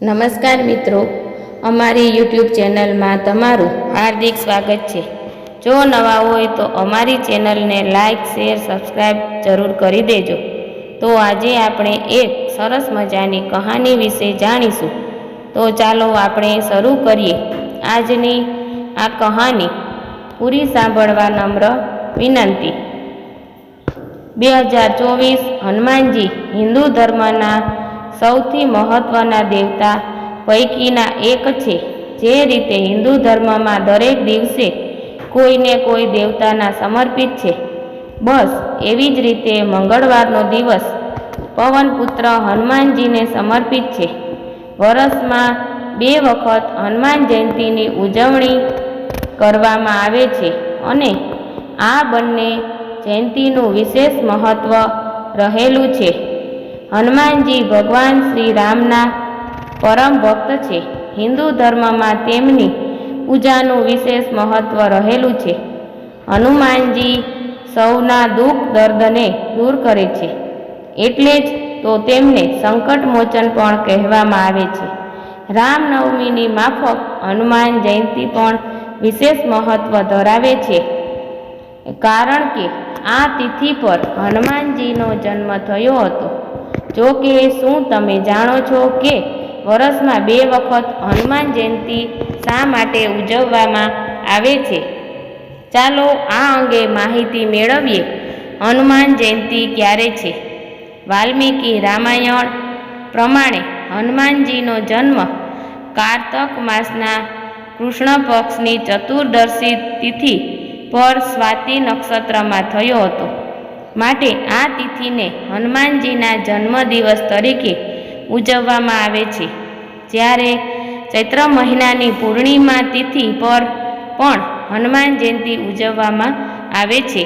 નમસ્કાર મિત્રો, અમારી યુટ્યુબ ચેનલમાં તમારું હાર્દિક સ્વાગત છે. જો નવા હોય તો અમારી ચેનલને લાઈક, શેર સબસ્ક્રાઈબ જરૂર કરી દેજો. તો આજે આપણે એક સરસ મજાની કહાની વિશે જાણીશું. તો ચાલો આપણે શરૂ કરીએ. આજની આ કહાની પૂરી સાંભળવા નમ્ર વિનંતી. બે હજાર ચોવીસ હનુમાનજી હિન્દુ ધર્મના સૌથી મહત્વના દેવતા પૈકીના એક છે. જે રીતે હિન્દુ ધર્મમાં દરેક દિવસે કોઈને કોઈ દેવતાના સમર્પિત છે. બસ એવી જ રીતે મંગળવારનો દિવસ પવનપુત્ર હનુમાનજીને સમર્પિત છે. વર્ષમાં બે વખત હનુમાન જયંતીની ઉજવણી કરવામાં આવે છે અને આ બંને જયંતીનું વિશેષ મહત્ત્વ રહેલું છે. હનુમાનજી ભગવાન શ્રી રામના પરમ ભક્ત છે. હિન્દુ ધર્મમાં તેમની પૂજાનું વિશેષ મહત્વ રહેલું છે. હનુમાનજી સૌના દુઃખ દર્દને દૂર કરે છે. એટલે જ તો તેમને સંકટમોચન પણ કહેવામાં આવે છે. રામનવમીની માફક હનુમાન જયંતી પણ વિશેષ મહત્વ ધરાવે છે. કારણ કે આ તિથિ પર હનુમાનજીનો જન્મ થયો હતો. જો કે શું તમે જાણો છો કે વર્ષમાં બે વખત હનુમાન જયંતી શા માટે ઉજવવામાં આવે છે? ચાલો આ અંગે માહિતી મેળવીએ. હનુમાન જયંતી ક્યારે છે? વાલ્મીકી રામાયણ પ્રમાણે હનુમાનજીનો જન્મ કારતક માસના કૃષ્ણ પક્ષની ચતુર્દશી તિથિ પર સ્વાતિ નક્ષત્રમાં થયો હતો. માટે આ તિથિને હનુમાનજીના જન્મદિવસ તરીકે ઉજવવામાં આવે છે. જ્યારે ચૈત્ર મહિનાની પૂર્ણિમા તિથિ પર પણ હનુમાન જયંતી ઉજવવામાં આવે છે.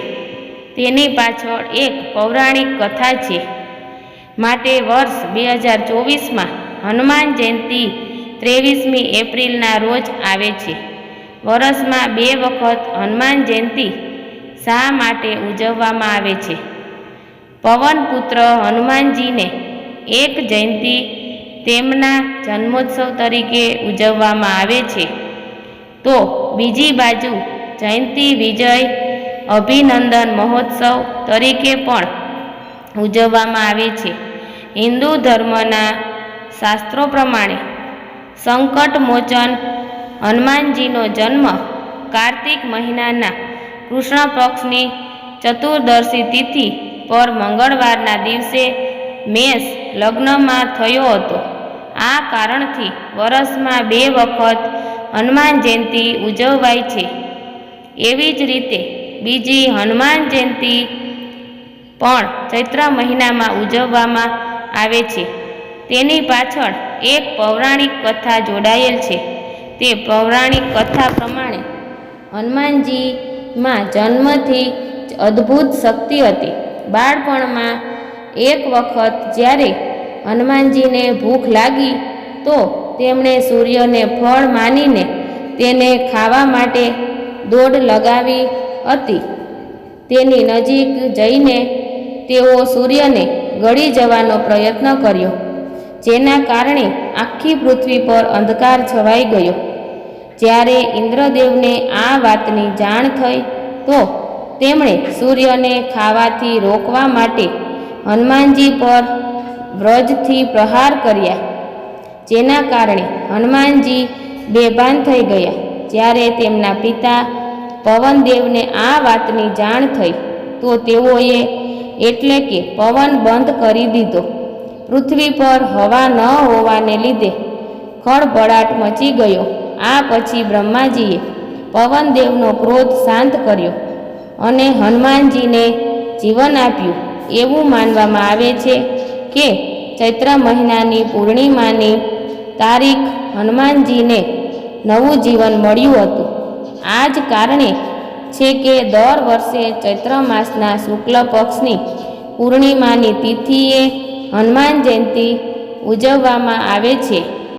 તેની પાછળ એક પૌરાણિક કથા છે. માટે વર્ષ બે હજાર ચોવીસમાં હનુમાન જયંતી ત્રેવીસમી એપ્રિલના રોજ આવે છે. વર્ષમાં બે વખત હનુમાન જયંતી શા માટે ઉજવવામાં આવે છે? પવનપુત્ર હનુમાનજીને એક જયંતી તેમના જન્મોત્સવ તરીકે ઉજવવામાં આવે છે. તો બીજી બાજુ જયંતી વિજય અભિનંદન મહોત્સવ તરીકે પણ ઉજવવામાં આવે છે. હિન્દુ ધર્મના શાસ્ત્રો પ્રમાણે સંકટ મોચન હનુમાનજીનો જન્મ કાર્તિક મહિનાના કૃષ્ણ પક્ષની ચતુર્દશી તિથિ પર મંગળવારના દિવસે મેષ લગ્નમાં થયો હતો. આ કારણથી વર્ષમાં બે વખત હનુમાન જયંતી ઉજવાય છે. એવી જ રીતે બીજી હનુમાન જયંતી પણ ચૈત્ર મહિનામાં ઉજવવામાં આવે છે. તેની પાછળ એક પૌરાણિક કથા જોડાયેલ છે. તે પૌરાણિક કથા પ્રમાણે હનુમાનજીમાં જન્મથી અદ્ભુત શક્તિ હતી. બાળપણમાં એક વખત જ્યારે હનુમાનજીને ભૂખ લાગી, તો તેમણે સૂર્યને ફળ માનીને તેને ખાવા માટે દોડ લગાવી હતી. તેની નજીક જઈને તેઓ સૂર્યને ગળી જવાનો પ્રયત્ન કર્યો, જેના કારણે આખી પૃથ્વી પર અંધકાર છવાઈ ગયો. જ્યારે ઇન્દ્રદેવને આ વાતની જાણ થઈ, તો તેમણે સૂર્યને ખાવાથી રોકવા માટે હનુમાનજી પર વ્રજથી પ્રહાર કર્યા. જેના કારણે હનુમાનજી બેભાન થઈ ગયા. જ્યારે તેમના પિતા પવનદેવને આ વાતની જાણ થઈ, તો તેઓએ એટલે કે પવન બંધ કરી દીધો. પૃથ્વી પર હવા ન હોવાને લીધે ખળભળાટ મચી ગયો. આ પછી બ્રહ્માજીએ પવનદેવનો ક્રોધ શાંત કર્યો અને હનુમાનજીને જીવન આપ્યું. એવું માનવામાં આવે છે કે ચૈત્ર મહિનાની પૂર્ણિમાની તારીખ હનુમાનજીને નવું જીવન મળ્યું હતું. આ જ કારણે છે કે દર વર્ષે ચૈત્ર માસના શુક્લ પક્ષની પૂર્ણિમાની તિથિએ હનુમાન જયંતી ઉજવવામાં આવે છે.